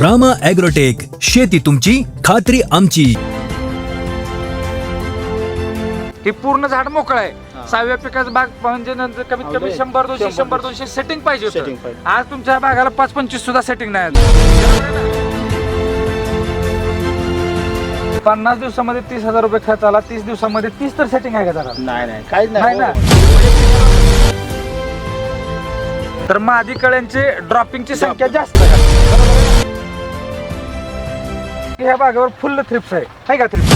Rama agrotech शेती तुमची खात्री आमची. हे पूर्ण झाड मोकळं आहे. सहाव्या पिकाचं बाग म्हणजे नंतर कमीत कमी. शंभर दोनशे शंभर. दोनशे. सेटिंग पाहिजे Setting होतं पाहिजे. आज तुमच्या बागाला पाच पंचवीस सुद्धा सेटिंग नाही आलं. पन्नास दिवसामध्ये तीस हजार रुपये खर्च आला. तीस दिवसामध्ये तीस तर सेटिंग आहे का जरा? नाही नाही. काहीच नाही. ना? तर मादी कळ्यांची ड्रॉपिंगची संख्या जास्त आहे. ह्या बागेवर फुल्ल थ्रिप्स आहे. हाय का थ्रिप्स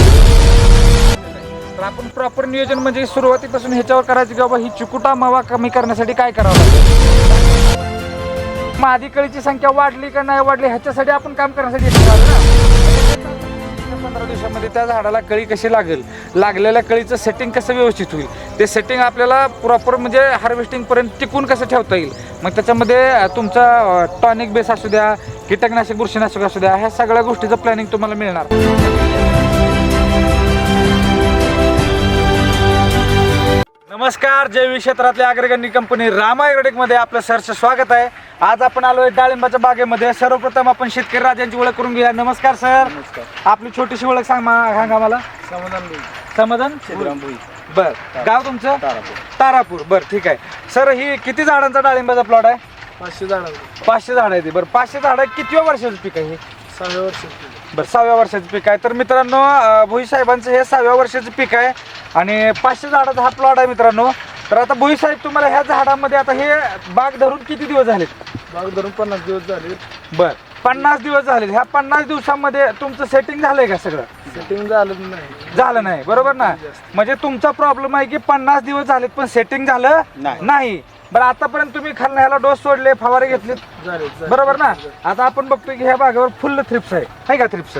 तर आपण प्रॉपर नियोजन म्हणजे सुरुवातीपासून ह्याच्यावर करायचं की बाबा ही चिकुटा मावा कमी करण्यासाठी काय करावं लागेल? मादी कळीची संख्या वाढली का नाही वाढली ह्याच्यासाठी आपण काम करण्यासाठी ना. पंधरा दिवसामध्ये त्या झाडाला कळी कशी लागेल? लागलेल्या कळीचं सेटिंग कसं व्यवस्थित होईल? ते सेटिंग आपल्याला प्रॉपर म्हणजे हार्वेस्टिंगपर्यंत टिकून कसं ठेवता येईल? मग त्याच्यामध्ये तुमचा टॉनिक बेस असू द्या कीटकनाशक बुरशीनाशक असू द्या ह्या सगळ्या गोष्टीचं प्लॅनिंग तुम्हाला मिळणार. नमस्कार जैविक क्षेत्रातल्या अग्रगण्य कंपनी रामा मध्ये आपलं सरचं स्वागत आहे. आज आपण आलोय डाळिंबाच्या बागेमध्ये. सर्वप्रथम आपण शेतकरी राजांची ओळख करून घेऊया. नमस्कार सर. नमस्कार. आपली छोटीशी ओळख सांग मा- सांगा मला समाधान भाई. समाधान? भाई. बर. गाव तुमचं? तारापूर. तारापूर. बर ठीक आहे. सर ही किती झाडांचा डाळिंबाचा प्लॉट आहे? पाचशे झाडांचं पाचशे झाड आहे ती बरं पाचशे झाड किती वर्षाचं पीक आहे हे? सहाव्या वर्षी बरं सहाव्या वर्षाचं पीक आहे. तर मित्रांनो अं, भुई साहेबांचं हे सहाव्या वर्षाचं पीक आहे. आणि पाचशे झाडाचा हा प्लॉट आहे मित्रांनो. तर आता भुई साहेब तुम्हाला ह्या झाडामध्ये आता हे बाग धरून किती दिवस झालेत? बाग धरून पन्नास दिवस झाले बर. पन्नास दिवस झाले ह्या पन्नास दिवसामध्ये तुमचं सेटिंग झालंय का सगळं? सेटिंग झालं नाही. झालं नाही. बरोबर ना? म्हणजे तुमचा प्रॉब्लेम आहे की पन्नास दिवस झालेत पण सेटिंग झालं नाही. नाही. बरं आतापर्यंत तुम्ही खाल्ला ह्याला डोस सोडले फवारे घेतले झाले बरोबर ना? आता आपण बघतोय की ह्या बागेवर फुल थ्रिप्स आहे. का थ्रिप्स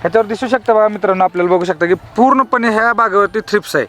ह्याच्यावर दिसू शकतं बघा मित्रांनो आपल्याला बघू शकता की पूर्णपणे ह्या बागेवरती थ्रिप्स आहे.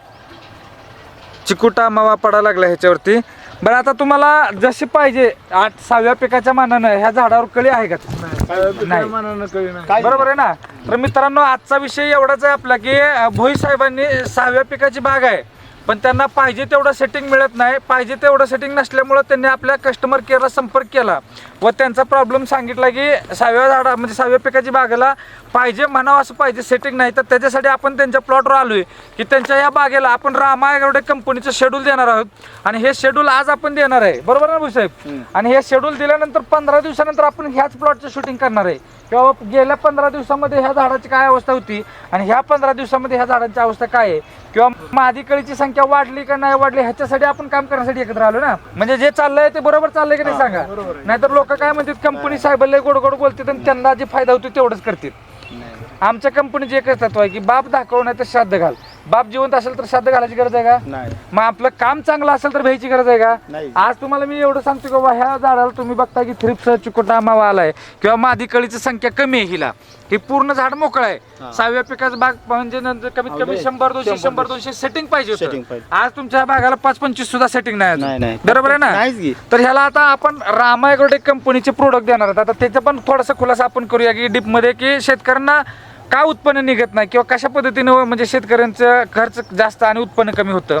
चिकुटा मावा पडायला लागला ह्याच्यावरती. बरं आता तुम्हाला जशी पाहिजे आठ सहाव्या पिकाच्या मानानं ह्या झाडावर कळी आहे का? नाही. नाही मनानं कळी नाही बरोबर आहे ना? तर मित्रांनो आजचा विषय एवढाच आहे आपला की भोई साहेबांनी सहाव्या पिकाची बाग आहे. पण त्यांना पाहिजे तेवढं सेटिंग मिळत नाही. पाहिजे तेवढं सेटिंग नसल्यामुळं त्यांनी आपल्या कस्टमर केअरला संपर्क केला. व त्यांचा प्रॉब्लेम सांगितला की सहाव्या झाडा म्हणजे सहाव्या पिकाची बागेला पाहिजे म्हणावं असं पाहिजे सेटिंग नाही. तर त्याच्यासाठी आपण त्यांच्या प्लॉटवर आलोय की त्यांच्या या बागेला आपण रामा एवढे कंपनीचं शेड्यूल देणार आहोत. आणि हे शेड्यूल आज आपण देणार आहे. बरोबर ना भुई साहेब? आणि हे शेड्यूल दिल्यानंतर पंधरा दिवसानंतर आपण ह्याच प्लॉटचं शूटिंग करणार आहे. किंवा गेल्या पंधरा दिवसामध्ये ह्या झाडाची काय अवस्था होती आणि ह्या पंधरा दिवसामध्ये ह्या झाडांची अवस्था काय आहे? किंवा मादी कळीची संख्या वाढली का नाही वाढली ह्याच्यासाठी आपण काम करण्यासाठी एकत्र आलो ना? म्हणजे जे चाललंय ते बरोबर चाललंय की नाही सांगा? नाहीतर लोक काय म्हणतात कंपनी साहेबांना गोड गोड बोलतात आणि त्यांना जे फायदा होतो तेवढंच करतात आमच्या कंपनीचे एकच तत्व आहे की बाप दाखव नाही तर श्राद्ध घाल. बाप जिवंत असेल तर श्राद्ध घालायची गरज आहे का? नाही. मग आपलं काम चांगलं असेल तर भ्यायची गरज आहे का? नाही. आज तुम्हाला मी एवढं सांगतो की बाबा ह्या झाडाला तुम्ही बघता की थ्रिप्स चिकोटा मावा आलाय किंवा मादी कळीची संख्या कमी आहे हिला. ही पूर्ण झाड मोकळं आहे. सहाव्या पिकाचं बाग म्हणजे नंतर कमीत कमी अवघड. शंभर दोनशे शंभर दोनशे. सेटिंग पाहिजे Setting होतं पाहिजे. आज तुमच्या बागाला पाच पंचवीस सुद्धा सेटिंग नाही नाही अजून. नाही बरोबर आहे ना? की. तर ह्याला आता आपण रामायग्रोटेक कंपनीचे प्रोडक्ट देणार आहेत. आता त्याचं पण थोडासा खुलासा आपण करूया की डीपमध्ये की शेतकऱ्यांना का उत्पन्न निघत नाही किंवा कशा पद्धतीनं म्हणजे शेतकऱ्यांचं खर्च जास्त आणि उत्पन्न कमी होतं?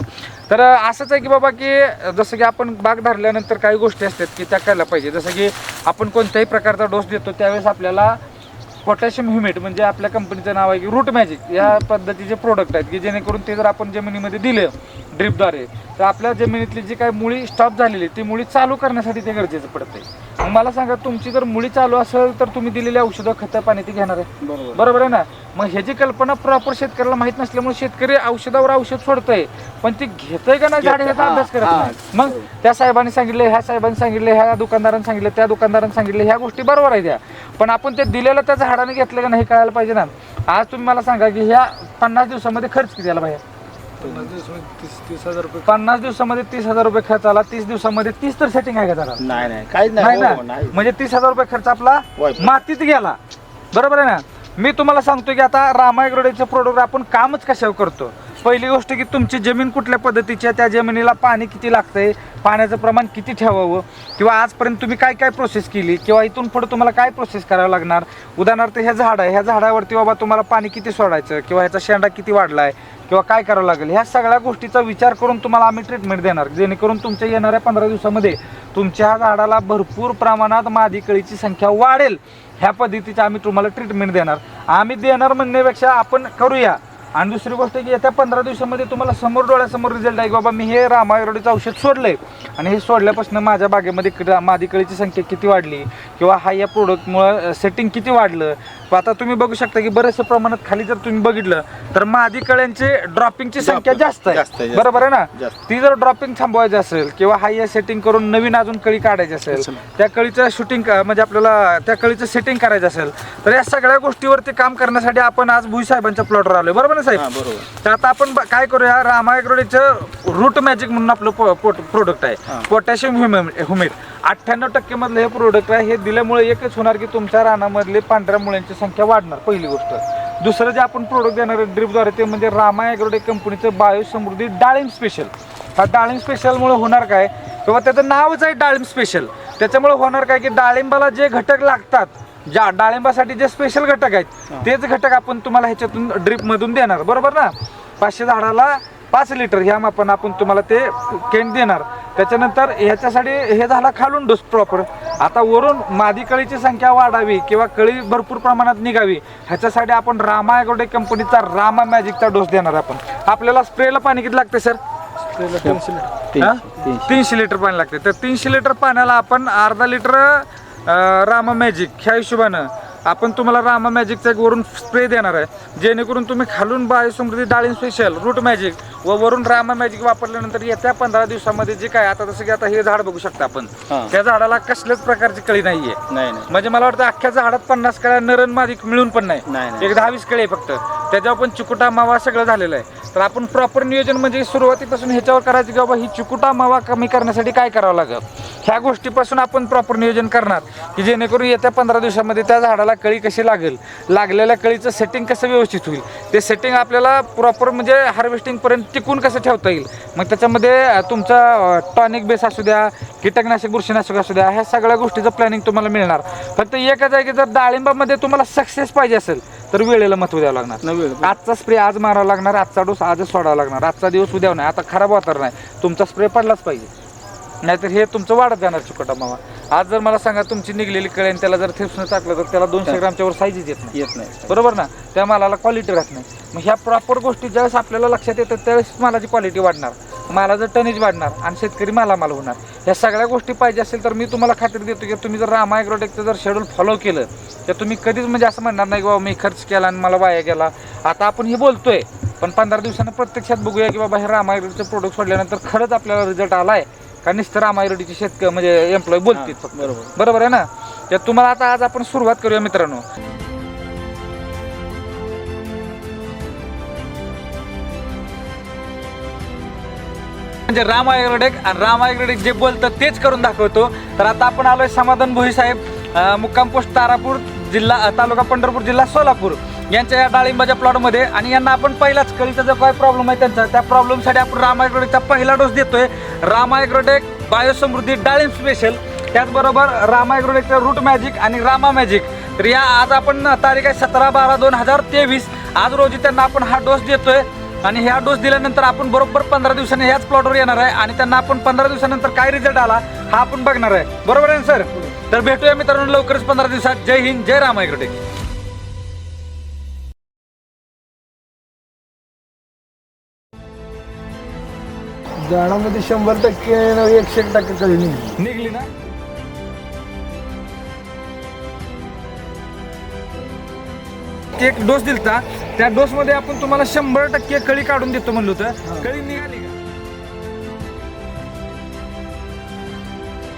तर असंच आहे की बाबा की जसं की आपण बाग धरल्यानंतर काही गोष्टी असतात की त्या करायला पाहिजे. जसं की आपण कोणत्याही प्रकारचा डोस देतो त्यावेळेस आपल्याला पोटॅशियम ह्युमेट म्हणजे आपल्या कंपनीचं नाव आहे की रूट मॅजिक या पद्धतीचे प्रोडक्ट आहेत की जेणेकरून ते जर आपण जमिनीमध्ये दिलं ड्रिपद्वारे तर आपल्या जमिनीतली जी काही मुळी स्टॉप झालेली ती मुळी चालू करण्यासाठी ते गरजेचं पडतंय. मग मला सांगा तुमची जर मुळी चालू असेल तर तुम्ही दिलेली औषधं खतं पाणी ती घेणार आहे? बरोबर. बरोबर आहे ना? मग ह्याची कल्पना प्रॉपर शेतकऱ्याला माहीत नसल्यामुळे शेतकरी औषधावर औषध सोडतंय. पण ती घेतोय का नाही झाड ह्याचा हा, अभ्यास करत. नाही. मग त्या साहेबांनी सांगितले ह्या साहेबांनी सांगितले ह्या दुकानदारांनी सांगितले त्या दुकानदारांनी सांगितले ह्या गोष्टी बरोबर आहे त्या पण आपण ते दिलेलं त्या झाडाने घेतलं का नाही हे कळायला पाहिजे ना. आज तुम्ही मला सांगा की ह्या पन्नास दिवसामध्ये खर्च किती आला दिवसामध्ये तीस तीस हजार रुपये पन्नास दिवसामध्ये तीस हजार रुपये खर्च आला. तीस दिवसामध्ये तीस तर सेटिंग आहे का त्याला नाही नाही. काहीच नाही. नाही ना? हो, नाही. म्हणजे तीस हजार रुपये खर्च आपला. मातीत गेला. बरोबर आहे ना? मी तुम्हाला सांगतो की आता रामायग्रोडेचे प्रोडक्ट आपण कामच कशावर करतो? पहिली गोष्ट की तुमची जमीन कुठल्या पद्धतीची आहे? त्या जमिनीला पाणी किती लागतंय? पाण्याचं प्रमाण किती ठेवावं? किंवा आजपर्यंत तुम्ही काय काय प्रोसेस केली? किंवा इथून पुढे तुम्हाला काय प्रोसेस करावं लागणार? उदाहरणार्थ ह्या झाड आहे. ह्या झाडावरती बाबा तुम्हाला पाणी किती सोडायचं? किंवा ह्याचा शेंडा किती वाढलाय? किंवा काय करावं लागेल? ह्या सगळ्या गोष्टीचा विचार करून तुम्हाला आम्ही ट्रीटमेंट देणार. जेणेकरून तुमच्या येणाऱ्या पंधरा दिवसामध्ये तुमच्या ह्या झाडाला भरपूर प्रमाणात मादी कळीची संख्या वाढेल. ह्या पद्धतीची आम्ही तुम्हाला ट्रीटमेंट देणार. आम्ही देणार म्हणण्यापेक्षा आपण करूया. आणि दुसरी गोष्ट की येत्या पंधरा दिवसामध्ये तुम्हाला समोर डोळ्यासमोर रिझल्ट आहे की बाबा मी हे रामायरोडीचं औषध सोडलंय. आणि हे सोडल्यापासून माझ्या बागेमध्ये क- मादी कळीची संख्या किती वाढली? किंवा हा या प्रोडक्टमुळं सेटिंग किती वाढलं? आता तुम्ही बघू शकता की बऱ्याचशा प्रमाणात खाली जर तुम्ही बघितलं तर मादी कळ्यांची ड्रॉपिंगची संख्या जास्त आहे. बरोबर आहे ना. ती जर ड्रॉपिंग थांबवायची असेल किंवा हाय सेटिंग करून नवीन अजून कळी काढायची असेल त्या कळीचं शूटिंग म्हणजे आपल्याला त्या कळीचं सेटिंग करायचं असेल तर या सगळ्या गोष्टीवरती काम करण्यासाठी आपण आज भुई साहेबांच्या प्लॉटवर आलोय. बरोबर ना साहेब? बरोबर. तर आता आपण ब- काय करूया रामायग्रोडीचं रूट मॅजिक म्हणून आपलं प्रोडक्ट आहे. पोटॅशियम ह्युमिड अठ्ठ्याण्णव टक्के मधलं हे प्रोडक्ट आहे. हे दिल्यामुळे एकच होणार की तुमच्या रानामधले पांढऱ्या मुळ्यांची संख्या वाढणार पहिली गोष्ट. दुसरं जे आपण प्रोडक्ट देणार आहे ड्रिपद्वारे ते म्हणजे रामा ॲग्रोटेक कंपनीचं बायोसमृद्धी डाळिंब स्पेशल हा डाळिंब स्पेशलमुळे होणार काय? किंवा त्याचं नावच आहे डाळिंब स्पेशल त्याच्यामुळे होणार काय की डाळिंबाला जे घटक लागतात ज्या डाळिंबासाठी जे स्पेशल घटक आहेत तेच घटक आपण तुम्हाला ह्याच्यातून ड्रिपमधून देणार. बरोबर ना? पाचशे झाडाला पाच लिटर ह्या मापानं आपण तुम्हाला ते केंट देणार. त्याच्यानंतर ह्याच्यासाठी हे झाला खालून डोस प्रॉपर आता वरून मादी कळीची संख्या वाढावी किंवा कळी भरपूर प्रमाणात निघावी ह्याच्यासाठी आपण रामा ॲग्रोटेक कंपनीचा रामा मॅजिकचा डोस देणार आपण. आपल्याला स्प्रेला पाणी किती लागते सर. हा? तीनशे. लिटर पाणी लागते. तर तीनशे लिटर पाण्याला आपण अर्धा लिटर रामा मॅजिक ह्या हिशोबानं. आपण तुम्हाला रामा मॅजिकचा एक वरून स्प्रे देणार आहे. जेणेकरून तुम्ही खालून बायोसमृद्धी डाळिंब स्पेशल रूट मॅजिक व वरून रामा मॅजिक वापरल्यानंतर येत्या पंधरा दिवसामध्ये जे काय आता जसं की आता हे झाड बघू शकता आपण. त्या झाडाला कसल्याच प्रकारची कळी नाहीये. नाही नाही. म्हणजे मला वाटतं अख्ख्या झाडात पन्नास कळ्या नरण मादिक मिळून पण नाही. एक दहा वीस कळे फक्त. त्याच्यावर पण चिकुटा मावा सगळं झालेलं आहे. तर आपण प्रॉपर नियोजन म्हणजे सुरुवातीपासून ह्याच्यावर करायचं की बाबा ही चिकुटा मावा कमी करण्यासाठी काय करावं लागेल? ह्या गोष्टीपासून आपण प्रॉपर नियोजन करणार. की जेणेकरून येत्या पंधरा दिवसामध्ये त्या झाडाला कळी कशी लागेल? लागलेल्या कळीचं सेटिंग कसं व्यवस्थित होईल? ते सेटिंग आपल्याला प्रॉपर म्हणजे हार्वेस्टिंगपर्यंत टिकून कसं ठेवता येईल? मग त्याच्यामध्ये तुमचा टॉनिक बेस असू द्या कीटकनाशक बुरशीनाशक असू द्या ह्या सगळ्या गोष्टीचं प्लॅनिंग तुम्हाला मिळणार. फक्त एकच आहे की जर डाळिंबामध्ये तुम्हाला सक्सेस पाहिजे असेल तर वेळेला महत्त्व द्यावं लागणार. न वेळ आजचा स्प्रे आज मारावा लागणार आजचा डोस आजच सोडावा लागणार आजचा दिवस उद्या नाही आता खराब वातावरण आहे. तुमचा स्प्रे पडलाच पाहिजे. नाहीतर हे तुमचं वाढत जाणार चिकोटा मावा आज जर मला सांगा तुमची निघलेली कळे आणि त्याला जर थेपसून टाकलं तर त्याला दोनशे ग्रामच्या वर साईजच येत नाही. येत नाही. बरोबर ना? त्या मालाला क्वालिटी राहत नाही. मग ह्या प्रॉपर गोष्टी ज्यावेळेस आपल्याला लक्षात येतात त्यावेळेस मालाची क्वालिटी वाढणार. मालाचं टनेज वाढणार आणि शेतकरी मालामाल होणार. ह्या सगळ्या गोष्टी पाहिजे असेल तर मी तुम्हाला खात्री देतो की तुम्ही जर रामा ॲग्रोटेकचं जर शेड्यूल फॉलो केलं तर तुम्ही कधीच म्हणजे असं म्हणणार नाही की बाबा मी खर्च केला आणि मला वाया गेला. आता आपण हे बोलतोय पण पंधरा दिवसानं प्रत्यक्षात बघूया की बाबा हे रामा ॲग्रोटेकचं प्रोडक्ट सोडल्यानंतर खरंच आपल्याला रिझल्ट आलाय. का नुसतं रामा ॲग्रोटेकचे शेतकरी म्हणजे एम्प्लॉय बोलतील फक्त. बरोबर. बरोबर आहे ना? तर तुम्हाला आता आज आपण सुरुवात करूया मित्रांनो. म्हणजे राम आयग्रोडेक आणि राम आयग्रोडेक जे बोलतं तेच करून दाखवतो. तर आता आपण आलोय समाधान भोई साहेब मुक्काम पोस्ट तारापूर जिल्हा तालुका पंढरपूर जिल्हा सोलापूर. यांच्या या डाळिंबाच्या प्लॉटमध्ये आणि यांना आपण पहिलाच कळीचा जो काय प्रॉब्लेम आहे त्यांचा त्या प्रॉब्लेमसाठी आपण राम आयग्रोडेकचा पहिला डोस देतोय. रामायग्रोटेक बायोसमृद्धी डाळिंब स्पेशल त्याचबरोबर रामायग्रोटेकचं रूट मॅजिक आणि रामा मॅजिक तर या आज आपण तारीख आहे सतरा बारा दोन हजार तेवीस. आज रोजी त्यांना आपण हा डोस देतोय. आणि ह्या डोस दिल्यानंतर आपण बरोबर पंधरा दिवसांनी ह्याच प्लॉटवर येणार आहे. आणि त्यांना आपण पंधरा दिवसानंतर काय रिझल्ट आला हा आपण बघणार आहे. बरोबर आहे ना सर तर भेटूया मित्रांनो लवकरच पंधरा दिवसात. जय हिंद जय रामायग्रोटेक. झाडामध्ये शंभर टक्के न एकशे एक टक्के कळी निघली निघली ना? एक डोस दिलता. त्या डोस मध्ये आपण तुम्हाला शंभर टक्के कळी काढून देतो म्हणलो होतं. कळी निघाली का?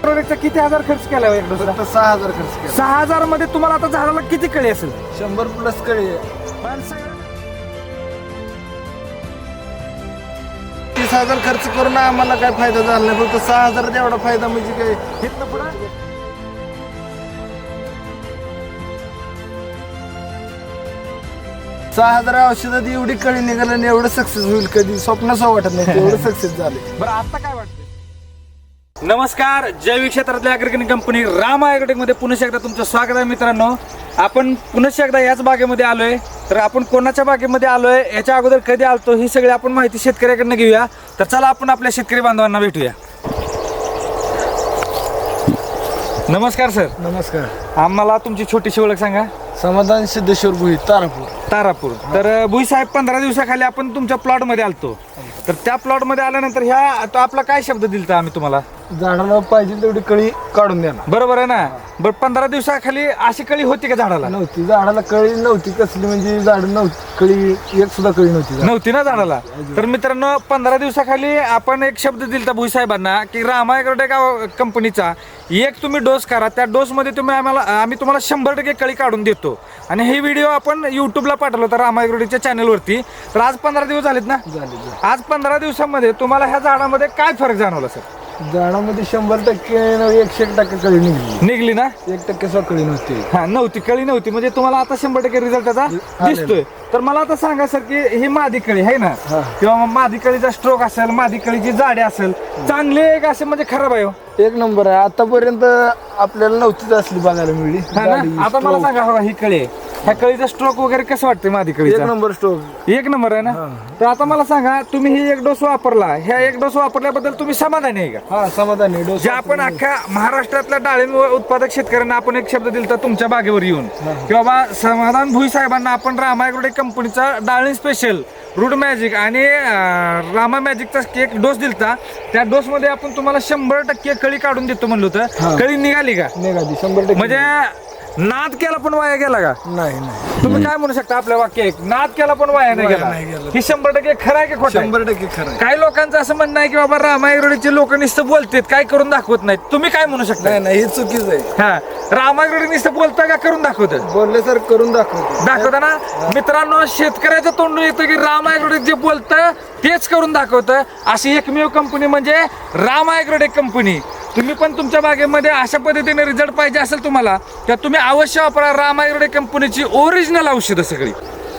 प्रोडक्टचा किती हजार खर्च केला हो एक डोसला? फक्त सहा हजार खर्च केला. सहा हजारमध्ये तुम्हाला आता झाडाला किती कळी असेल? शंभर प्लस कळी आहे. तीस हजार खर्च करून आम्हाला काय फायदा झाला नाही फक्त सहा हजार एवढा फायदा म्हणजे काय? इथनं पुढं? सहा हजार औषधात एवढी कळी निघाली आणि एवढं सक्सेस होईल कधी? स्वप्नाचं वाटत नाही एवढं सक्सेस झाले बरं आता काय वाटतं नमस्कार जैविक क्षेत्रातल्या अग्रगणी कंपनी राम ॲग्रोटेकमध्ये पुन्हा एकदा तुमचं स्वागत आहे मित्रांनो. आपण पुन्हा एकदा याच बागेमध्ये आलोय. तर आपण कोणाच्या बागेमध्ये आलोय याच्या अगोदर कधी आलतो ही सगळी आपण माहिती शेतकऱ्याकडनं घेऊया. तर चला आपण आपल्या शेतकरी बांधवांना भेटूया. नमस्कार सर. नमस्कार. आम्हाला तुमची छोटीशी ओळख सांगा. समाधान सिद्धेश्वर भुई तारापूर. तारापूर. तर अ, भुई साहेब पंधरा दिवसाखाली आपण तुमच्या प्लॉटमध्ये आलतो. तर त्या प्लॉटमध्ये आल्यानंतर ह्या तो आपला काय शब्द दिलता आम्ही तुम्हाला? झाडाला पाहिजे तेवढी कळी काढून देणार बरोबर आहे ना? बरं पंधरा दिवसाखाली अशी कळी होती का झाडाला? नव्हती. झाडाला कळी नव्हती कसली म्हणजे झाड नव्हती. कळी एक सुद्धा कळी नव्हती झाडाला. नव्हती ना झाडाला? तर मित्रांनो पंधरा दिवसाखाली आपण एक शब्द दिलता भुई साहेबांना की रामायगडे गाव कंपनीचा एक तुम्ही डोस करा. त्या डोस मध्ये तुम्ही आम्हाला आम्ही तुम्हाला शंभर टक्के कळी काढून देतो. आणि हे व्हिडिओ आपण युट्यूबला पाठवलं होता रामायगडीच्या चॅनलवरती. तर आज पंधरा दिवस झालेत ना. आज पंधरा दिवसामध्ये तुम्हाला ह्या झाडामध्ये काय फरक जाणवला सर? झाडामध्ये शंभर टक्के एकशे एक टक्के कळी निघली. निघली ना? एक टक्के सुद्धा कळी नव्हती. हा नव्हती. कळी नव्हती. म्हणजे तुम्हाला आता शंभर टक्के रिझल्ट त्याचा दिसतोय. तर मला आता सांगा सर की ही मादी कळी आहे ना. किंवा मादी कळीचा स्ट्रोक असेल मादी कळीची जाडे असेल चांगले एक असे म्हणजे खराब आहे हो. एक नंबर आहे. आतापर्यंत आपल्याला नव्हतीच असली बघायला मिळली. हा ना? आता मला. सांगा हो, ही कळी आहे. ह्या कळीचा स्ट्रोक वगैरे कसं वाटतंय मादी एक कळीचा नंबर स्टोक एक नंबर आहे ना? तर आता मला सांगा तुम्ही ही एक डोस वापरला. ह्या एक डोस वापरल्याबद्दल तुम्ही समाधानी आहे का? हा समाधान आहे. डोस जे आपण अख्ख्या महाराष्ट्रातल्या डाळिंब उत्पादक शेतकऱ्यांना आपण एक शब्द दिलता तुमच्या बागेवर येऊन. की बाबा समाधान भुई साहेबांना आपण रामायग्रोडे कंपनीचा डाळिंब स्पेशल रूट मॅजिक आणि अं, रामा मॅजिकचा एक डोस दिलता. त्या डोस मध्ये आपण तुम्हाला शंभर टक्के कळी काढून देतो म्हणलो होतं. कळी निघाली का? निघाली शंभर टक्के म्हणजे नाद केला पण वाया गेला का? नाही नाही. तुम्ही काय म्हणू शकता आपल्या वाक्य एक? नाद केला पण वाया नाही वाया नाही गेला. गेला. ही शंभर टक्के खरं आहे की खोटं आहे? शंभर टक्के खरं आहे. काही लोकांचं असं म्हणणं आहे की बाबा रामायगडचे लोक नुसतं बोलतात काय करून दाखवत नाहीत. तुम्ही काय म्हणू शकता? नाही नाही हे चुकीच आहे. हा. रामायगड नुसतं बोलता का करून दाखवत? बोलले सर करून दाखवतो. दाखवता ना? मित्रांनो शेतकऱ्याचं तोंड येतं की रामायगड जे बोलतं तेच करून दाखवतं. अशी एकमेव कंपनी म्हणजे रामायगड कंपनी तुम्ही पण तुमच्या बागेमध्ये अशा पद्धतीने रिझल्ट पाहिजे असेल तुम्हाला तर तुम्ही अवश्य वापरा रामायगड कंपनीची ओरिजिनल औषधं सगळी.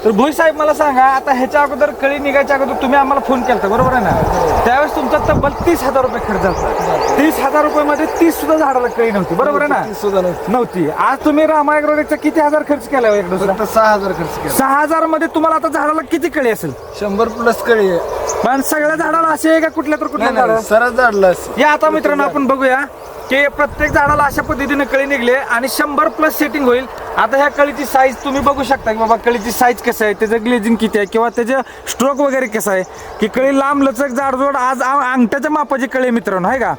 तर भोई साहेब मला सांगा आता ह्याच्या अगोदर कळी निघायच्या अगोदर तुम्ही आम्हाला फोन केला बरोबर आहे ना? त्यावेळेस तुमचा तब्बल तीस हजार रुपये खर्च झाला. तीस हजार रुपये मध्ये तीस सुद्धा झाडाला कळी नव्हती बरोबर आहे ना? सुद्धा नव्हती. आज तुम्ही रामायगडचा किती हजार खर्च केला हो सहा हजार खर्च केला. सहा हजारमध्ये तुम्हाला आता झाडाला किती कळी असेल? शंभर प्लस कळी पण सगळ्या झाडाला असे आहे का कुठल्या तर कुठल्या झाडाला सरळ झाडला असं. या आता मित्रांनो आपण बघूया की प्रत्येक झाडाला अशा पद्धतीने कळी निघले आणि शंभर प्लस सेटिंग होईल. आता ह्या कळीची साईज तुम्ही बघू शकता की बाबा कळीची साईज कसं आहे त्याचं ग्लेजिंग किती आहे किंवा त्याचं स्ट्रोक वगैरे कसं आहे. की कळी लांब लचक जाडजोड आज आ- अंगठ्याच्या मापाची कळी आहे मित्रांनो आहे का?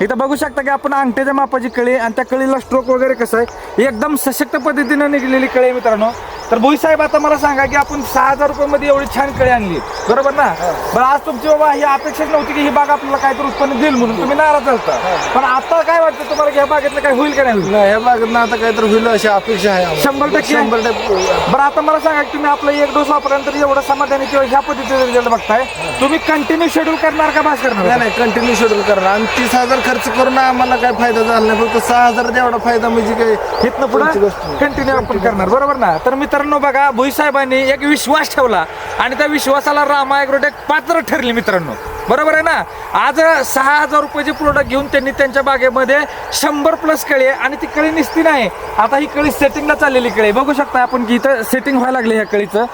इथं बघू शकता की आपण अंगठ्याच्या मापाची कळी आणि त्या कळीला स्ट्रोक वगैरे कसं आहे एकदम सशक्त पद्धतीने निघलेली कळी आहे मित्रांनो. तर भोई साहेब आता मला सांगा की आपण सहा हजार रुपये मध्ये एवढी छान कळी आणली. बरोबर ना? बरं आज तुमची बाबा ही अपेक्षाच नव्हती की ही बाग आपल्याला काहीतरी उत्पन्न देईल म्हणून. तुम्ही नाराज झालता पण आता काय वाटतं तुम्हाला की ह्या बागेतलं काय होईल का नाही? होईल नाही ह्या बागेत आता काहीतरी होईल अशी अपेक्षा आहे. शंभर टक्के? शंभर टक्के. बरं आता मला सांगा की तुम्ही आपला एक डोस वापरल्यानंतर एवढं समाधानी किंवा ह्या पद्धतीने रिझल्ट बघताय. तुम्ही कंटिन्यू शेड्यूल करणार का भास करणार? नाही नाही कंटिन्यू शेड्यूल करणार. आणि तीस हजार खर्च करून आम्हाला काय फायदा झाला नाही. फक्त सहा हजार एवढा फायदा म्हणजे काय? इथनं पुढची पुढे. कंटिन्यू आपण करणार. बरोबर ना? तर मित्रांनो बघा भोई साहेबांनी एक विश्वास ठेवला आणि त्या विश्वासाला रामा ॲग्रोटेक पात्र ठरली मित्रांनो. बरोबर आहे ना? आज सहा हजार रुपयाचे प्रोडक्ट घेऊन त्यांनी त्यांच्या बागेमध्ये शंभर प्लस कळी आणि ती कळी निसती नाही. आता ही कळी सेटिंगला चाललेली कळी. बघू शकता आपण की इथं सेटिंग व्हायला लागली ह्या कळीचं.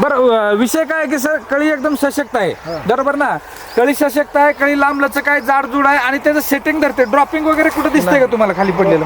बरं विषय काय की सर कळी एकदम सशक्त आहे. बरोबर ना? कळी सशक्त आहे कळी लांब लचक आहे जाडजूड आहे आणि त्याचं सेटिंग धरते. ड्रॉपिंग वगैरे कुठं दिसतंय का तुम्हाला खाली पडलेलं?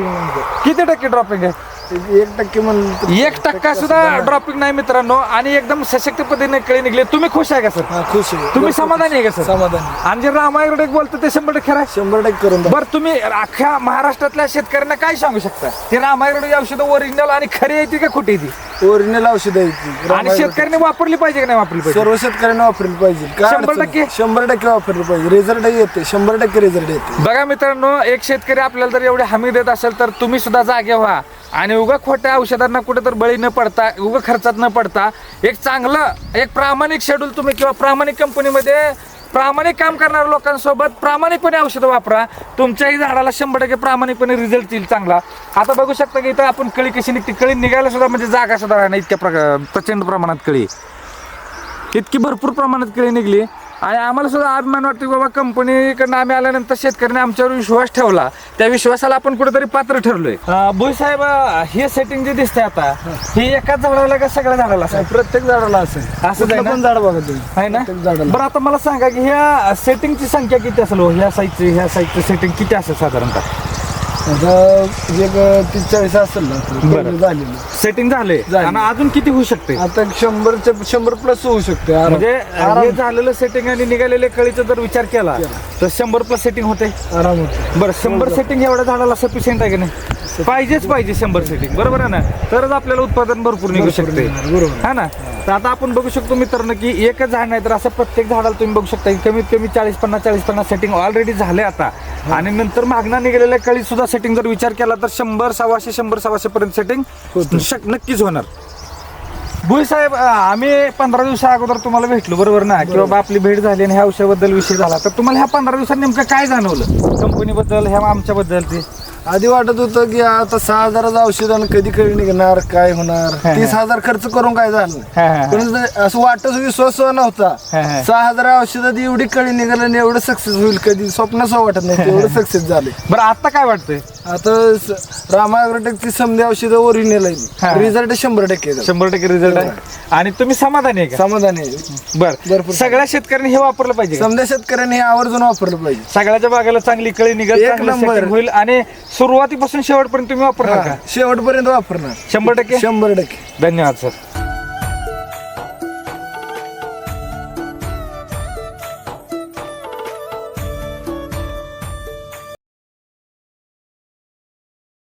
किती टक्के ड्रॉपिंग आहे? एक टक्के म्हणलं तर- एक टक्का सुद्धा ड्रॉपिंग नाही मित्रांनो. आणि एकदम सशक्त पद्धतीने कळी निघले. तुम्ही खुश आहे का सर? हा खुश आहे. तुम्ही समाधानी आहे का सर? समाधान आणि जे रामायण बोलतो ते शंभर टक्के खरं आहे. शंभर टक्के करून. बरं तुम्ही अख्ख्या महाराष्ट्रातल्या शेतकऱ्यांना काय सांगू शकता? ते रामायण औषधं ओरिजिनल आणि खरी येते का खोटी येते ओरिजिनल औषध आहे ती. आणि शेतकऱ्यांनी वापरली पाहिजे का नाही वापरली पाहिजे? सर्व शेतकऱ्यांना वापरली पाहिजे. काय शंभर अडचण? टक्के? शंभर टक्के वापरली पाहिजे. रिझल्ट येते. शंभर टक्के रिझल्ट येते. बघा मित्रांनो एक शेतकरी आपल्याला जर एवढी हमी देत असेल तर तुम्ही सुद्धा जागे व्हा. आणि उगा खोट्या औषधांना कुठे तर बळी न पडता उगा खर्चात न पडता एक चांगलं एक प्रामाणिक शेड्यूल तुम्ही किंवा प्रामाणिक कंपनीमध्ये प्रामाणिक काम करणाऱ्या लोकांसोबत प्रामाणिकपणे औषधं वापरा. तुमच्याही झाडाला शंभर टक्के प्रामाणिकपणे रिझल्ट येईल चांगला. आता बघू शकता की इथं आपण कळी कशी निघते. कळी निघायला सुद्धा म्हणजे जागा सुद्धा राहणार इतक्या प्रका प्रचंड प्रमाणात कळी. इतकी भरपूर प्रमाणात कळी निघली. आणि आम्हाला सुद्धा अभिमान वाटतो की बाबा कंपनीकडनं आम्ही आल्यानंतर शेतकऱ्याने आमच्यावर विश्वास ठेवला. त्या विश्वासाला आपण कुठेतरी पात्र ठरलोय. भोई साहेब अं, हे सेटिंग जे दिसतंय आता हे एकाच झाडाला का सगळ्या झाडाला असेल? प्रत्येक झाडाला असेल. ना? पण झाड बघा तुम्ही. आहे ना? बरं आता मला सांगा की ह्या सेटिंगची संख्या किती असेल? हो? ह्या साईजची ह्या साईजची सेटिंग किती असेल साधारणतः? आता एक तीस चाळीस असेल ना बरं. झालेलं. सेटिंग झाले. झाले. आणि अजून किती होऊ शकते? आता शंभरच्या शंभर प्लस होऊ शकते. आराम- म्हणजे आराम हे झालेलं सेटिंग आणि निघालेल्या कळीचा जर विचार केला तर शंभर प्लस सेटिंग होते. आराम होतो. बरं शंभर सेटिंग एवढ्या झाडाला सफिशियंट आहे की नाही? पाहिजेच पाहिजे शंभर सेटिंग बरोबर आहे ना? तरच आपल्याला उत्पादन भरपूर निघू शकते. बरोबर. हा ना? तर आता आपण बघू शकतो मित्रांनो की एकच झाड नाही तर असं प्रत्येक झाडाला तुम्ही बघू शकता की कमीत कमी चाळीस पन्नास चाळीस पन्नास सेटिंग ऑलरेडी झाले आता. आणि नंतर मागणा निघालेल्या कळी सुद्धा सेटिंग जर विचार केला तर शंभर सव्वाशे शंभर सव्वाशे पर्यंत सेटिंग. शक नक्कीच होणार. भुई साहेब आम्ही पंधरा दिवसा अगोदर तुम्हाला भेटलो बरोबर ना? की बाबा आपली भेट झाली आणि ह्या औषधाबद्दल विषय झाला. तर तुम्हाला ह्या पंधरा दिवसात नेमकं काय जाणवलं? कंपनीबद्दल ह्या आमच्याबद्दल ते? आधी वाटत होतं की आता सहा हजाराचं औषध आणि कधी कधी निघणार काय होणार. तीस हजार खर्च करून काय झालं. नाही? पण असं वाटत विश्वास. नव्हता. सहा हजार औषधात एवढी कळी निघालं आणि एवढं सक्सेस होईल कधी? स्वप्न वाटत नाही एवढं सक्सेस झाले. बरं आता काय वाटतंय? आता स- रामा ॲग्रोटेकची समधी औषधं ओरिजिनल. आहे रिझल्ट शंभर टक्के. शंभर टक्के रिझल्ट आहे. आणि तुम्ही समाधानी आहे समाधानी आहे. बर. भरपूर सगळ्या शेतकऱ्यांनी हे वापरलं पाहिजे? समजा शेतकऱ्यांनी हे आवर्जून वापरलं पाहिजे. सगळ्याच्या बागाला चांगली कळी निघेल होईल आणि सुरुवातीपासून शेवटपर्यंत तुम्ही वापरणार का? शेवटपर्यंत वापरणार. शंभर टक्के? शंभर टक्के. धन्यवाद सर.